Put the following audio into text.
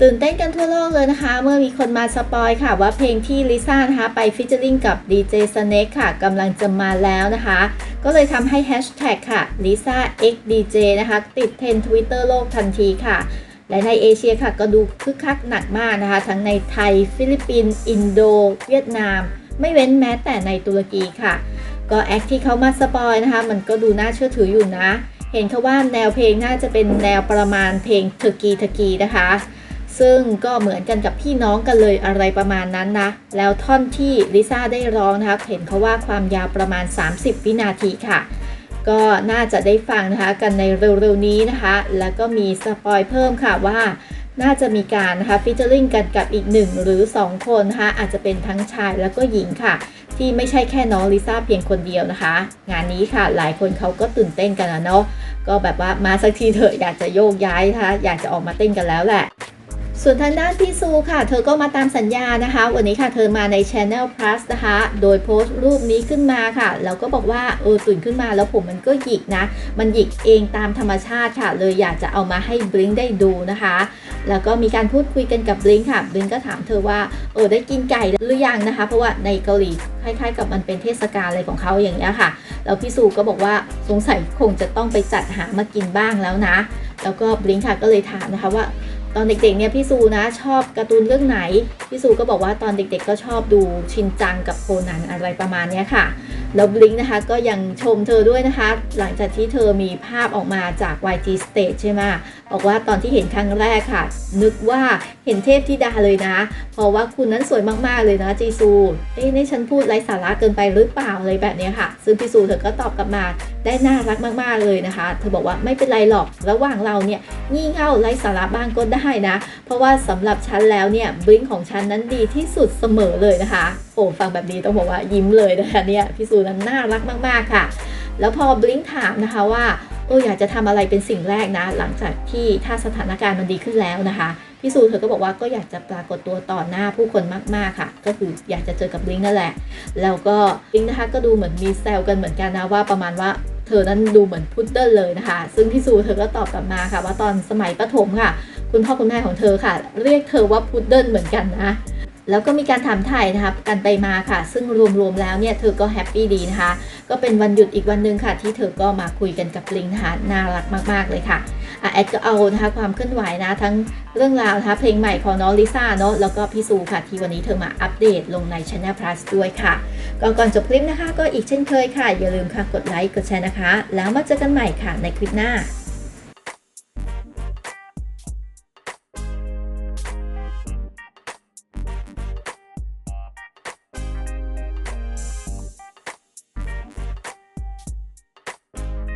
ตื่นเต้นกันทั่วโลกเลยนะคะ เมื่อมีคนมาสปอยค่ะ ว่าเพลงที่ลิซ่านะคะไปฟิชเจอริงกับดีเจสเน็กค่ะกำลังจะมาแล้วนะคะ ก็เลยทำให้แฮชแท็กค่ะ Lisa X DJ นะคะ ติดเทรนทวิตเตอร์โลกทันทีค่ะ และในเอเชียค่ะก็ดูคึกคักหนักมากนะคะ ทั้งในไทย ฟิลิปปินส์อินโด เวียดนาม ไม่เว้นแม้แต่ในตุรกีค่ะ ก็แอคที่เขามาสปอยนะคะ มันก็ดูน่าเชื่อถืออยู่นะ เห็นเขาว่าแนวเพลงน่าจะเป็นแนวประมาณเพลงเทอร์กีเทอร์กีนะคะ ซึ่งก็เหมือนกันกับพี่น้องกันเลยอะไรประมาณนั้นนะ แล้วท่อนที่ลิซ่าได้ร้องนะคะเห็นเขาว่าความยาวประมาณ 30 วินาทีค่ะ ก็น่าจะได้ฟังนะคะกันในเร็วๆนี้นะคะ แล้วก็มีสปอยเพิ่มค่ะว่าน่าจะมีการนะคะฟิชเจอริงกันกับอีกหนึ่งหรือ 2 คนนะคะอาจจะเป็นทั้งชายแล้วก็หญิงค่ะ ที่ไม่ใช่แค่น้องลิซ่าเพียงคนเดียวนะคะ งานนี้ค่ะหลายคนเขาก็ตื่นเต้นกันนะเนาะก็แบบว่ามาสักทีเถอะอยากจะโยกย้ายนะคะอยากจะออกมาเต้นกันแล้วแหละ ส่วนทางด้านพี่ซูค่ะ เธอก็มาตามสัญญานะคะ วันนี้ค่ะเธอมาใน Channel Plus นะคะ โดยโพสต์รูปนี้ขึ้นมาค่ะ แล้วก็บอกว่าเออตื่นขึ้นมาแล้วผมมันก็หยิกนะ มันหยิกเองตามธรรมชาติค่ะ เลยอยากจะเอามาให้บลิงได้ดูนะคะ แล้วก็มีการพูดคุยกันกับบลิงค่ะบลิงก็ถามเธอว่าเออได้กินไก่หรือยังนะคะ เพราะว่าในเกาหลีคล้ายๆ กับมันเป็นเทศกาลอะไรของเขาอย่างเงี้ยค่ะ แล้วพี่ซูก็บอกว่าสงสัยคงจะต้องไปจัดหามากินบ้างแล้วนะ แล้วก็บลิงค่ะก็เลยถามนะคะว่า ตอนเด็กๆเนี่ยพี่ซูนะชอบการ์ตูนเรื่องไหน พี่ซูก็บอกว่าตอนเด็กๆก็ชอบดูชินจังกับโคนันอะไรประมาณนี้ค่ะ แล้วบลิงนะคะก็ยังชมเธอด้วยนะคะ หลังจากที่เธอมีภาพออกมาจาก YG Stage ใช่ไหมบอกว่าตอนที่เห็นครั้งแรกค่ะ นึกว่าเห็นเทพธิดาเลยนะ เพราะว่าคุณนั้นสวยมากๆเลยนะจีซูเอ๊ะนี่ฉันพูดไร้สาระเกินไปหรือเปล่าอะไรแบบนี้ค่ะ ซึ่งพี่ซูเธอก็ตอบกลับมาได้น่ารักมากๆเลยนะคะ เธอบอกว่าไม่เป็นไรหรอก ระหว่างเราเนี่ยงี่เง่าไร้สาระบ้างก็ได้นะ เพราะว่าสำหรับฉันแล้วเนี่ยบลิงของฉันนั้นดีที่สุดเสมอเลยนะคะโอ้ฟังแบบนี้ต้องบอกว่ายิ้มเลยนะคะเนี่ยพี่ซูนั้นน่ารักมากๆค่ะ แล้วพอบลิงถามนะคะว่าเอออยากจะทำอะไรเป็นสิ่งแรกนะ หลังจากที่ถ้าสถานการณ์มันดีขึ้นแล้วนะคะพี่ซูเธอก็บอกว่าก็อยากจะปรากฏตัวต่อหน้าผู้คนมากๆค่ะ ก็คืออยากจะเจอกับบลิงนั่นแหละ แล้วก็บลิงนะคะก็ดูเหมือนมีแซวกันเหมือนกันนะว่าประมาณว่าเธอนั้นดูเหมือนพุดเดิ้ลเลยนะคะ ซึ่งพี่ซูเธอก็ตอบกลับมาค่ะ ว่าตอนสมัยประถมค่ะ คุณพ่อคุณแม่ของเธอค่ะ เรียกเธอว่าพุดเดิ้ลเหมือนกันนะแล้วก็มีการถามถ่ายนะคะกันไปมาค่ะ ซึ่งรวมๆแล้วเนี่ยเธอก็แฮปปี้ดีนะคะ ก็เป็นวันหยุดอีกวันหนึ่งค่ะ ที่เธอก็มาคุยกันกับลิงนะคะน่ารักมากๆเลยค่ะอะแอดก็เอานะคะความเคลื่อนไหวนะ ทั้งเรื่องราวนะคะเพลงใหม่ของน้องลิซ่าเนาะแล้วก็พี่ซูค่ะ ที่วันนี้เธอมาอัปเดตลงใน Channel Plus ด้วยค่ะก่อนก่อนจบคลิปนะคะ ก็อีกเช่นเคยค่ะ อย่าลืมค่ะกดไลค์กดแชร์นะคะ แล้วมาเจอกันใหม่ค่ะในคลิปหน้า